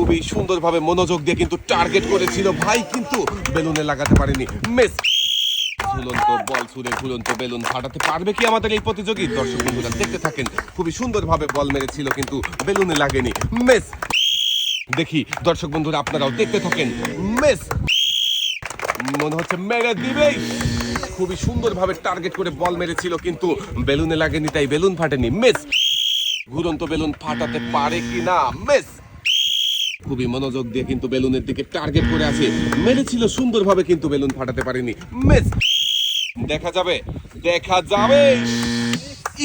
খুবই সুন্দরভাবে মনোযোগ দিয়ে কিন্তু টার্গেট করেছিল। ভাই কিন্তু বেলুনে লাগাতে পারেনি। মিস ঝুলন্ত বল ছুড়ে ঝুলন্ত বেলুন ফাটাতে পারবে কি আমাদের এই প্রতিযোগী? দর্শক বন্ধুরা, দেখতে থাকেন, খুবই সুন্দরভাবে বল মেরেছিল কিন্তু বেলুনে লাগেনি। মিস দেখি, দর্শক বন্ধুরা, আপনারাও দেখতে থাকেন। মিস মনে হচ্ছে মেরে দিবেই খুবই সুন্দরভাবে টার্গেট করে বল মেরেছিল কিন্তু বেলুনে লাগেনি, তাই বেলুন ফাটেনি। মিস ঘুরন্ত বেলুন ফাটাতে পারে কি না মিস খুবই মনোযোগ দিয়ে কিন্তু বেলুনের দিকে টার্গেট করে আছে। মেরেছিল সুন্দরভাবে কিন্তু বেলুন ফাটাতে পারেনি। দেখা যাবে দেখা যাবে।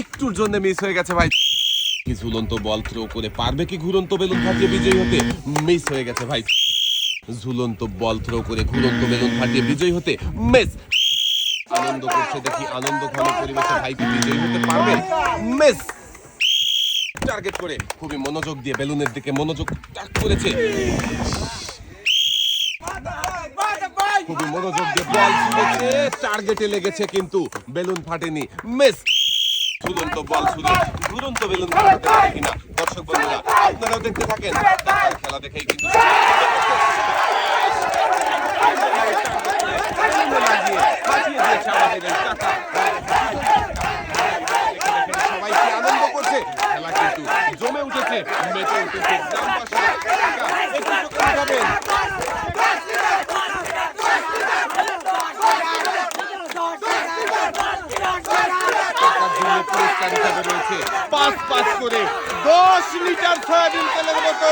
একটুর জন্য মিস হয়ে গেছে ভাই। ঝুলন্ত বল থ্রো করে পারবে কি ঘুরন্ত বেলুন ফাটিয়ে বিজয়ী হতে? মিস হয়ে গেছে ভাই। ঝুলন্ত বল থ্রো করে ঘুরন্ত বেলুন ফাটিয়ে বিজয়ী হতে? মিস আনন্দ করছে দেখি, আনন্দ ঘন পরিবেশে ভাই কি বিজয়ী হতে পারবে? মিস টার্গেট করে খুবই মনোযোগ দিয়ে বেলুনের দিকে মনোযোগ টাক করেছে খুবই মনোযোগ দিয়ে বল ছুঁড়েছে টার্গেটে লেগেছে কিন্তু বেলুন ফাটেনি বল ছুঁড়ে ঘুরন্ত বেলুন ফাটাতে পারে দর্শক বন্ধুরা আপনারাও দেখতে থাকেন খেলা দেখেই কিন্তু টাকা সবাই কি আনন্দ করছে খেলা কিন্তু জমে উঠেছে মেতে পাঁচ পাঁচ করে দশ লিটার সয়াবিন তেলের মতো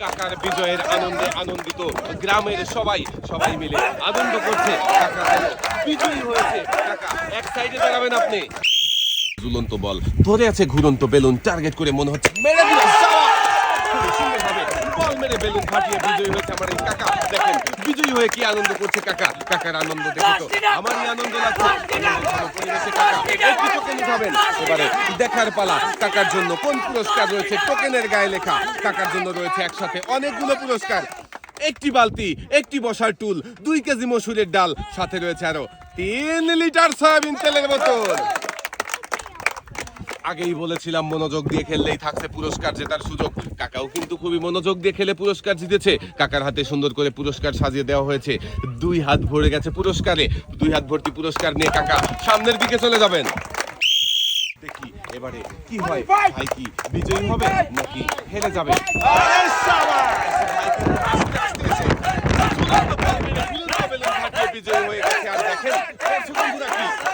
কাকার বিজয়ের আনন্দে আনন্দিত গ্রামের সবাই সবাই মিলে আনন্দ করছে। কাকা বিজয়ী হয়েছে কাকা এক সাইডে দাঁড়াবেন আপনি। ঝুলন্ত বল। ধরে আছে ঘুরন্ত বেলুন। টার্গেট করে মনে হচ্ছে মেরে দিল! বল মেরে বেলুন ফাটিয়ে বিজয়ী হয়েছে আমার এই কাকা। দেখেন বিজয়ী হয়ে কি আনন্দ করছে কাকা? কাকার আনন্দ দেখে তো। আমারই আনন্দ লাগছে। পরিবেশে কাকা একটু টোকেন এবারে দেখার পালা কাকার জন্য কোন পুরস্কার রয়েছে? টোকেনের গায়ে লেখা কাকার জন্য রয়েছে একসাথে অনেকগুলো পুরস্কার। একটি বালতি একটি বসার টুল দুই কেজি মসুরের ডাল সাথে রয়েছে আরও তিন লিটার সয়াবিন তেলের বোতল। আগেই বলেছিলাম মনোযোগ দিয়ে খেললেই থাকছে পুরস্কার জেতার সুযোগ। কাকাও কিন্তু খুবই মনোযোগ দিয়ে খেলে পুরস্কার জিতেছে। কাকার হাতে সুন্দর করে পুরস্কার সাজিয়ে দেওয়া হয়েছে। দুই হাত ভরে গেছে পুরস্কারে। দুই হাত ভর্তি পুরস্কার নিয়ে কাকা সামনের দিকে চলে যাবেন। দেখি এবারে কি হয়। ভাই কি বিজয়ী হবে নাকি হেরে যাবে? বিজয়ী হয়ে গেছে। আর দেখেন,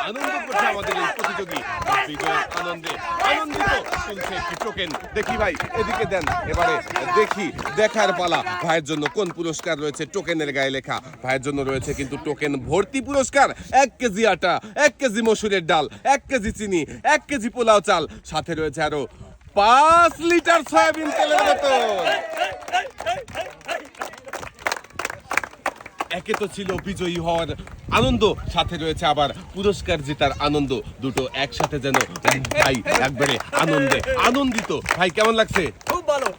আনন্দ করছে আমাদের এই প্রতিযোগী। বিজয়ের আনন্দে আনন্দিত তুলছে একটি টোকেন দেখি ভাই, এদিকে দেন, এবারে দেখি, দেখার পালা। ভাইয়ের জন্য কোন পুরস্কার রয়েছে? টোকেনের গায়ে লেখা। ভাইয়ের জন্য রয়েছে কিন্তু টোকেন ভর্তি পুরস্কার। এক কেজি আটা, এক কেজি মসুরের ডাল, এক কেজি চিনি, এক কেজি পোলাও চাল। সাথে রয়েছে আরও পাঁচ লিটার সয়াবিন তেলের বোতল। একে তো ছিল বিজয়ী হওয়ার আনন্দ, সাথে রয়েছে আবার পুরস্কার জেতার আনন্দ। দুটো একসাথে যেন ভাই একবারে আনন্দে আনন্দিত। ভাই, কেমন লাগছে?